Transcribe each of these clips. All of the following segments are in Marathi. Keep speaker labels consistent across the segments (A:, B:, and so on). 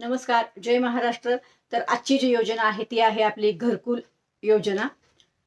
A: नमस्कार जय महाराष्ट्र. तर आजची जी योजना आहे ती आहे आपली घरकुल योजना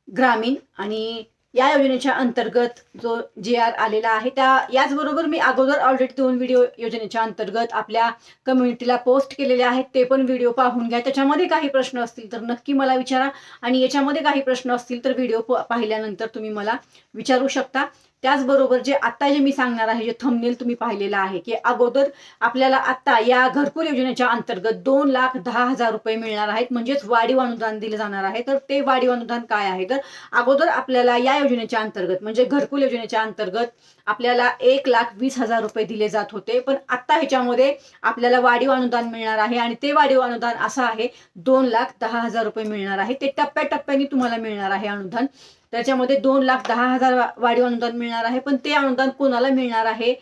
A: ग्रामीण. आणि या योजनेच्या अंतर्गत जो जे आर आलेला आहे त्या याचबरोबर मी अगोदर ऑलरेडी दोन व्हिडिओ योजनेच्या अंतर्गत आपल्या कम्युनिटीला पोस्ट केलेले आहेत ते पण व्हिडिओ पाहून घ्या. त्याच्यामध्ये काही प्रश्न असतील तर नक्की मला विचारा. आणि याच्यामध्ये काही प्रश्न असतील तर व्हिडिओ पाहिल्यानंतर तुम्ही मला विचारू शकता. त्याचबरोबर जे आता जे मी सांगणार आहे जे थंबनेल तुम्ही पाहिलेलं आहे की अगोदर आपल्याला आता या घरकुल योजनेच्या अंतर्गत दोन लाख दहा हजार रुपये मिळणार आहेत. म्हणजेच वाढीव अनुदान दिले जाणार आहे. तर ते वाढीव अनुदान काय आहे? तर अगोदर आपल्याला या योजनेच्या अंतर्गत म्हणजे घरकुल योजनेच्या अंतर्गत आपल्याला एक लाख वीस हजार रुपये दिले जात होते. पण आता ह्याच्यामध्ये आपल्याला वाढीव अनुदान मिळणार आहे आणि ते वाढीव अनुदान असं आहे दोन लाख दहा हजार रुपये मिळणार आहे. ते टप्प्याटप्प्याने तुम्हाला मिळणार आहे अनुदान. त्याच्यामध्ये दोन लाख दहा हजार वाढीव अनुदान मिळणार आहे पण ते अनुदान कोणाला मिळणार आहे?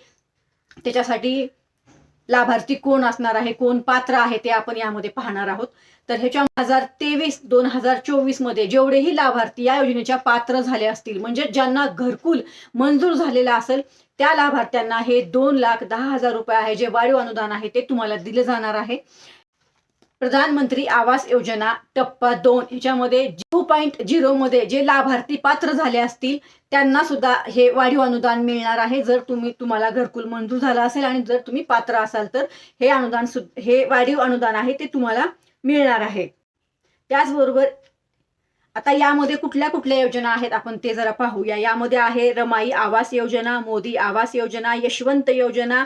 A: त्याच्यासाठी लाभार्थी कोण असणार आहे? कोण पात्र आहे ते आपण यामध्ये पाहणार आहोत. तर ह्याच्या हजार तेवीस दोन हजार चोवीसमध्ये जेवढेही लाभार्थी या योजनेच्या पात्र झाले असतील म्हणजे ज्यांना घरकुल मंजूर झालेला असेल त्या लाभार्थ्यांना हे दोन लाख दहा हजार रुपये आहे जे वाढीव अनुदान आहे ते तुम्हाला दिले जाणार आहे. प्रधानमंत्री आवास योजना टप्पा दोन ह्याच्यामध्ये टू पॉईंट झिरोमध्ये जे लाभार्थी पात्र झाले असतील त्यांना सुद्धा हे वाढीव अनुदान मिळणार आहे. जर तुम्ही तुम्हाला घरकुल मंजूर झाला असेल आणि जर तुम्ही पात्र असाल तर हे अनुदान हे वाढीव अनुदान आहे ते तुम्हाला मिळणार आहे. त्याचबरोबर आता यामध्ये कुठल्या कुठल्या योजना आहेत? आपण ते जरा पाहूया. यामध्ये आहे रमाई आवास योजना मोदी आवास योजना यशवंत योजना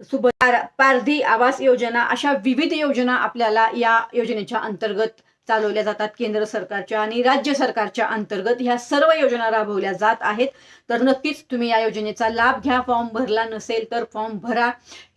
A: सुभार पारधी आवास योजना अशा विविध योजना आपल्याला या योजनेच्या अंतर्गत चालवल्या जातात. केंद्र सरकारच्या आणि राज्य सरकारच्या अंतर्गत ह्या सर्व योजना राबवल्या जात आहेत. तर नक्कीच तुम्ही या योजनेचा लाभ घ्या. फॉर्म भरला नसेल तर फॉर्म भरा.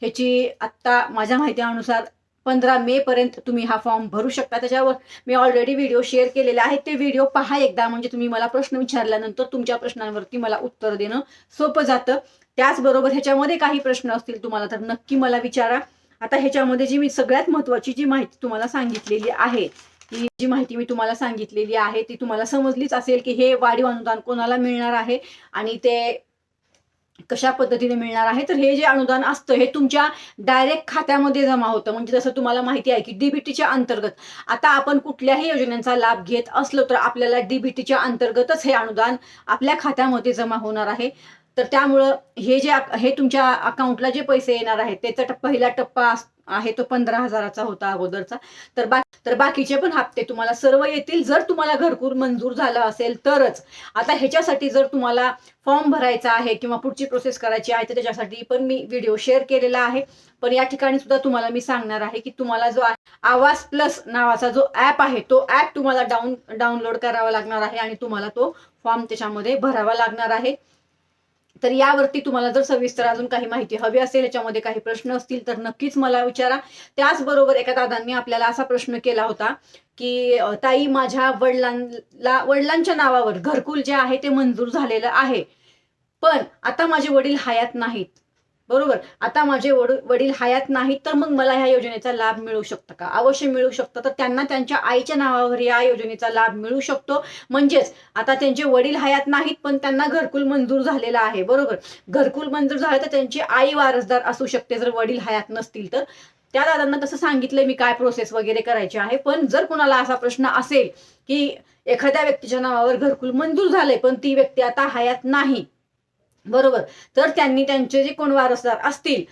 A: ह्याची आत्ता माझ्या माहितीनुसार पंधरा मे पर्यंत तुम्ही हा फॉर्म भरू शकता. त्याच्यावर मी ऑलरेडी व्हिडिओ शेअर केलेले आहेत. ते व्हिडिओ पहा एकदा. म्हणजे तुम्ही मला प्रश्न विचारल्यानंतर तुमच्या प्रश्नांवरती मला उत्तर देणं सोपं जातं. त्याचबरोबर ह्याच्यामध्ये काही प्रश्न असतील तुम्हाला तर नक्की मला विचारा. आता ह्याच्यामध्ये जी मी सगळ्यात महत्वाची जी माहिती तुम्हाला सांगितलेली आहे ही जी माहिती मी तुम्हाला सांगितलेली आहे ती तुम्हाला समजलीच असेल की हे वाढीव अनुदान कोणाला मिळणार आहे आणि ते कशा पद्धतीने मिळणार आहे. तर हे जे अनुदान असतं हे तुमच्या डायरेक्ट खात्यामध्ये जमा होतं. म्हणजे जसं तुम्हाला माहिती आहे की डीबीटीच्या अंतर्गत. आता आपण कुठल्याही योजनेचा लाभ घेत असलो तर आपल्याला डीबीटीच्या अंतर्गतच हे अनुदान आपल्या खात्यामध्ये जमा होणार आहे. तर त्यामुळं हे जे हे तुमच्या अकाउंटला जे पैसे येणार आहेत त्याचा टप- पहिला टप्पा आहे तो पंधरा हजाराचा होता अगोदरचा. तर बा तर बाकीचे पण हप्ते तुम्हाला सर्व येतील. जर तुम्हाला घरकूर मंजूर झालं असेल तरच. आता ह्याच्यासाठी जर तुम्हाला फॉर्म भरायचा आहे किंवा पुढची प्रोसेस करायची आहे तर त्याच्यासाठी पण मी व्हिडिओ शेअर केलेला आहे. पण या ठिकाणी सुद्धा तुम्हाला मी सांगणार आहे की तुम्हाला जो आहे आवाज प्लस नावाचा जो ॲप आहे तो ॲप तुम्हाला डाऊन डाउनलोड करावा लागणार आहे आणि तुम्हाला तो फॉर्म त्याच्यामध्ये भरावा लागणार आहे. तर यावरती तुम्हाला जर सविस्तर अजून काही माहिती हवी असेल याच्यामध्ये काही प्रश्न असतील तर नक्कीच मला विचारा. त्याचबरोबर एका दादांनी आपल्याला असा प्रश्न केला होता की ताई माझ्या वडिलांना वडिलांच्या नावावर घरकुल जे आहे ते मंजूर झालेलं आहे. पण आता माझे वडील हयात नाहीत. बरोबर. आता माझे वडील हयात नाहीत तर मग मला ह्या योजनेचा लाभ मिळू शकतो का? अवश्य मिळू शकतं. तर त्यांना त्यांच्या आईच्या नावावर या योजनेचा लाभ मिळू शकतो. म्हणजेच आता त्यांचे वडील हयात नाहीत पण त्यांना घरकुल मंजूर झालेला आहे. बरोबर. घरकुल मंजूर झालं तर त्यांची आई वारसदार असू शकते जर वडील हयात नसतील तर. त्या दादांना तसं सांगितलंय मी काय प्रोसेस वगैरे करायची आहे. पण जर कुणाला असा प्रश्न असेल की एखाद्या व्यक्तीच्या नावावर घरकुल मंजूर झालंय पण ती व्यक्ती आता हयात नाही बरोबर. तर त्यांनी त्यांचे जे कोण वारसदार असतील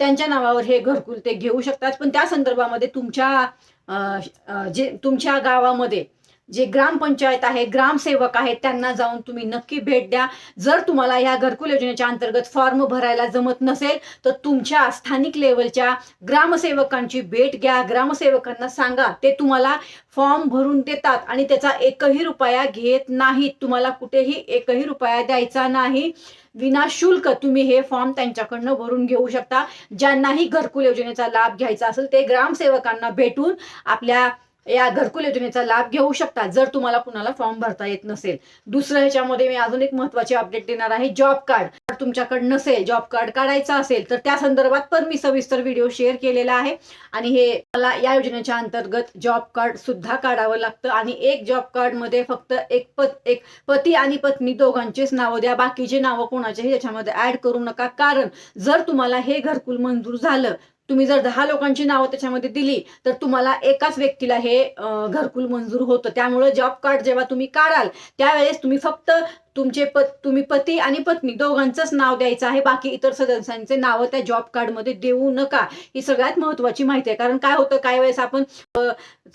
A: त्यांच्या नावावर हे घरकुल ते घेऊ शकतात. पण त्या संदर्भामध्ये तुमच्या जे तुमच्या गावामध्ये जे ग्रामपंचायत आहे ग्रामसेवक आहेत त्यांना जाऊन तुम्ही नक्की भेट द्या. जर तुम्हाला या घरकुल योजनेच्या अंतर्गत फॉर्म भरायला जमत नसेल तर तुमच्या स्थानिक लेवलच्या ग्रामसेवकांची भेट घ्या. ग्रामसेवकांना सांगा. ते तुम्हाला फॉर्म भरून देतात आणि त्याचा एकही रुपया घेत नाहीत. तुम्हाला कुठेही एकही रुपया द्यायचा नाही. विनाशुल्क तुम्ही हे फॉर्म त्यांच्याकडनं भरून घेऊ शकता. ज्यांनाही घरकुल योजनेचा लाभ घ्यायचा असेल ते ग्रामसेवकांना भेटून आपल्या या घरकुल योजनेचा लाभ घेऊ शकता जर तुम्हाला कुणाला फॉर्म भरता येत नसेल. दुसरं ह्याच्यामध्ये मी अजून एक महत्वाची अपडेट देणार आहे जॉब कार्ड जर तुमच्याकडे नसेल जॉब कार्ड काढायचं असेल तर त्या संदर्भात पण मी सविस्तर व्हिडिओ शेअर केलेला आहे. आणि हे मला या योजनेच्या अंतर्गत जॉब कार्ड सुद्धा काढावं लागतं. आणि एक जॉब कार्डमध्ये फक्त एक पत एक पती आणि पत्नी दोघांचेच नावं द्या. बाकीचे नावं कोणाचेही त्याच्यामध्ये ऍड करू नका. कारण जर तुम्हाला हे घरकुल मंजूर झालं तुम्ही जर दहा लोकांची नावं त्याच्यामध्ये दिली तर तुम्हाला एकाच व्यक्तीला हे घरकुल मंजूर होतं. त्यामुळे जॉब कार्ड जेव्हा तुम्ही काढाल त्यावेळेस तुम्ही फक्त तुमचे प तुम्ही पती आणि पत्नी दोघांचंच नाव द्यायचं आहे. बाकी इतर सदस्यांचे नावं त्या जॉब कार्डमध्ये देऊ नका. ही सगळ्यात महत्वाची माहिती आहे. कारण काय होतं काय वेळेस आपण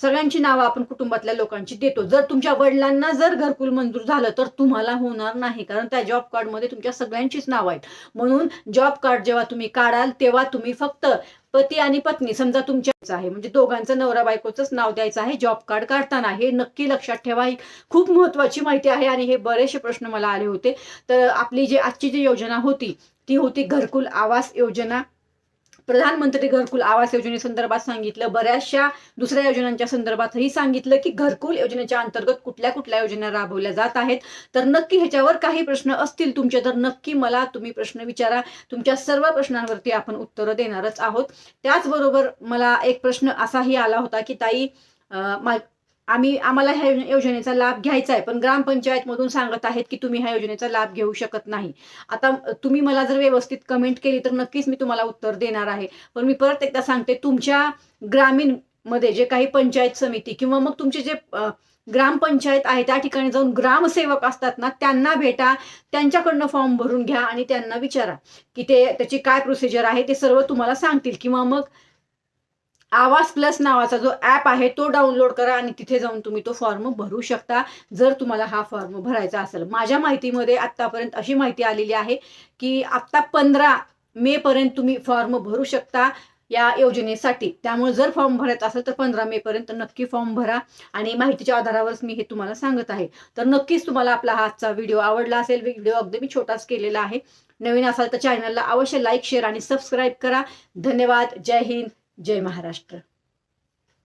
A: सगळ्यांची नावं आपण कुटुंबातल्या लोकांची देतो. जर तुमच्या वडिलांना जर घरकुल मंजूर झालं तर तुम्हाला होणार नाही. कारण त्या जॉब कार्डमध्ये तुमच्या सगळ्यांचीच नावं आहेत. म्हणून जॉब कार्ड जेव्हा तुम्ही काढाल तेव्हा तुम्ही फक्त पती आणि पत्नी समजा तुमच्याच आहे. म्हणजे दोघांचं नवरा बायकोचंच नाव द्यायचं आहे जॉब कार्ड काढताना. हे नक्की लक्षात ठेवा. ही खूप महत्वाची माहिती आहे आणि हे बरेचसे प्रश्न मला आले होते. तर आपली जी आजची जी योजना होती ती होती घरकुल आवास योजना. प्रधानमंत्री घरकुल आवास योजनेसंदर्भात सांगितलं. बऱ्याचशा दुसऱ्या योजनांच्या संदर्भातही सांगितलं की घरकुल योजनेच्या अंतर्गत कुठल्या कुठल्या योजना राबवल्या जात आहेत. तर नक्की ह्याच्यावर काही प्रश्न असतील तुमचे तर नक्की मला तुम्ही प्रश्न विचारा. तुमच्या सर्व प्रश्नांवरती आपण उत्तरं देणारच आहोत. त्याचबरोबर मला एक प्रश्न असाही आला होता की ताई मा- आम्ही आम्हाला ह्या योजनेचा लाभ घ्यायचा आहे. पण ग्रामपंचायतमधून सांगत आहेत की तुम्ही ह्या योजनेचा लाभ घेऊ शकत नाही. आता तुम्ही मला जर व्यवस्थित कमेंट केली तर नक्कीच मी तुम्हाला उत्तर देणार आहे. पण मी परत एकदा सांगते तुमच्या ग्रामीणमध्ये जे काही पंचायत समिती किंवा मग तुमचे जे ग्रामपंचायत आहे त्या ठिकाणी जाऊन ग्रामसेवक असतात ना त्यांना भेटा त्यांच्याकडनं फॉर्म भरून घ्या आणि त्यांना विचारा की ते त्याची काय प्रोसिजर आहे ते सर्व तुम्हाला सांगतील. किंवा मग आवाज प्लस नावाचा जो ॲप आहे तो डाउनलोड करा आणि तिथे जाऊन तुम्ही तो फॉर्म भरू शकता. जर तुम्हाला हा फॉर्म भरायचा असेल. माझ्या माहितीमध्ये आत्तापर्यंत अशी माहिती आलेली आहे की आत्ता पंधरा मे पर्यंत तुम्ही फॉर्म भरू शकता या योजनेसाठी. त्यामुळे जर फॉर्म भरायचा असेल तर पंधरा मे पर्यंत नक्की फॉर्म भरा आणि माहितीच्या आधारावरच मी हे तुम्हाला सांगत आहे. तर नक्कीच तुम्हाला आपला हातचा आजचा व्हिडिओ आवडला असेल. व्हिडिओ अगदी मी छोटाच केलेला आहे. नवीन असाल तर चॅनलला अवश्य लाईक शेअर आणि सबस्क्राईब करा. धन्यवाद. जय हिंद. जय महाराष्ट्र.